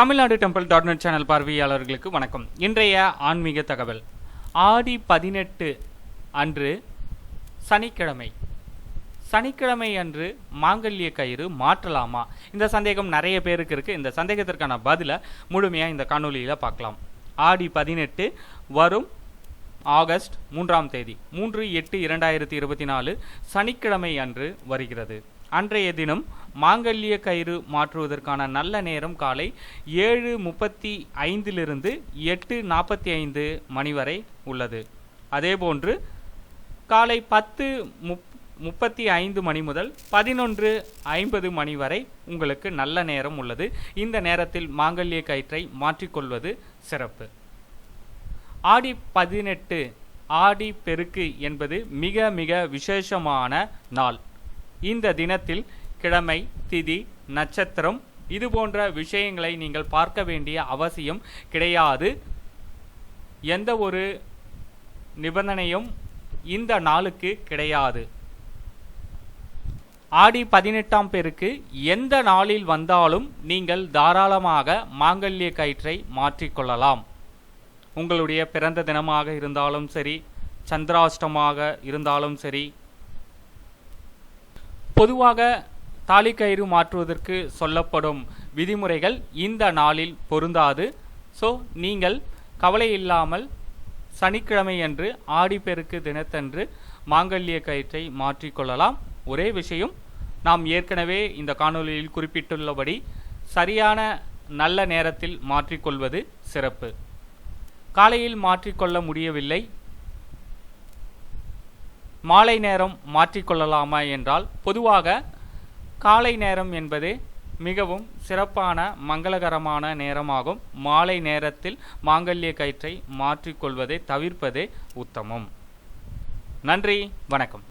Tamilnadu temple dot net channel பார்வையாளர்களுக்கு வணக்கம். இன்றைய ஆன்மீக தகவல். ஆடி பதினெட்டு அன்று சனிக்கிழமை. சனிக்கிழமை அன்று மாங்கல்ய கயிறு மாற்றலாமா? இந்த சந்தேகம் நிறைய பேருக்கு இருக்குது இந்த சந்தேகத்திற்கான பதிலை முழுமையாக இந்த காணொலியில் பார்க்கலாம். ஆடி பதினெட்டு வரும் ஆகஸ்ட் மூன்றாம் தேதி மூன்று எட்டு இரண்டாயிரத்தி இருபத்தி நாலு சனிக்கிழமை அன்று வருகிறது. அன்றைய தினம் மாங்கல்ய கயிறு மாற்றுவதற்கான நல்ல நேரம் காலை ஏழு முப்பத்தி ஐந்திலிருந்து எட்டு நாற்பத்தி ஐந்து மணி வரை உள்ளது. அதேபோன்று காலை பத்து முப் முப்பத்தி ஐந்து மணி முதல் பதினொன்று ஐம்பது மணி வரை உங்களுக்கு நல்ல நேரம் உள்ளது. இந்த நேரத்தில் மாங்கல்ய கயிற்றை மாற்றிக்கொள்வது சிறப்பு. ஆடி பதினெட்டு ஆடி பெருக்கு என்பது மிக மிக விசேஷமான நாள். இந்த தினத்தில் கிழமை திதி நட்சத்திரம் இது போன்ற விஷயங்களை நீங்கள் பார்க்க வேண்டிய அவசியம் கிடையாது. எந்த ஒரு நிபந்தனையும் இந்த நாளுக்கு கிடையாது. ஆடி பதினெட்டாம் பேருக்கு எந்த நாளில் வந்தாலும் நீங்கள் தாராளமாக மாங்கல்ய கயிற்றை மாற்றிக்கொள்ளலாம் உங்களுடைய பிறந்த தினமாக இருந்தாலும் சரி சந்திராஷ்டமாக இருந்தாலும் சரி பொதுவாக தாலி கயிறு மாற்றுவதற்கு சொல்லப்படும் விதிமுறைகள் இந்த நாளில் பொருந்தாது. ஸோ நீங்கள் கவலை இல்லாமல் சனிக்கிழமை அன்று ஆடிப்பெருக்கு தினத்தன்று மாங்கல்ய கயிற்றை மாற்றிக்கொள்ளலாம் ஒரே விஷயம் நாம் ஏற்கனவே இந்த காணொலியில் குறிப்பிட்டுள்ளபடி சரியான நல்ல நேரத்தில் மாற்றிக்கொள்வது சிறப்பு. காலையில் மாற்றிக்கொள்ள முடியவில்லை. மாலை நேரம் மாற்றிக்கொள்ளலாமா என்றால் பொதுவாக காலை நேரம் என்பது மிகவும் சிறப்பான மங்களகரமான நேரமாகும். மாலை நேரத்தில் மாங்கல்ய கயிற்றை மாற்றிக்கொள்வதை தவிர்ப்பதே உத்தமம். நன்றி வணக்கம்.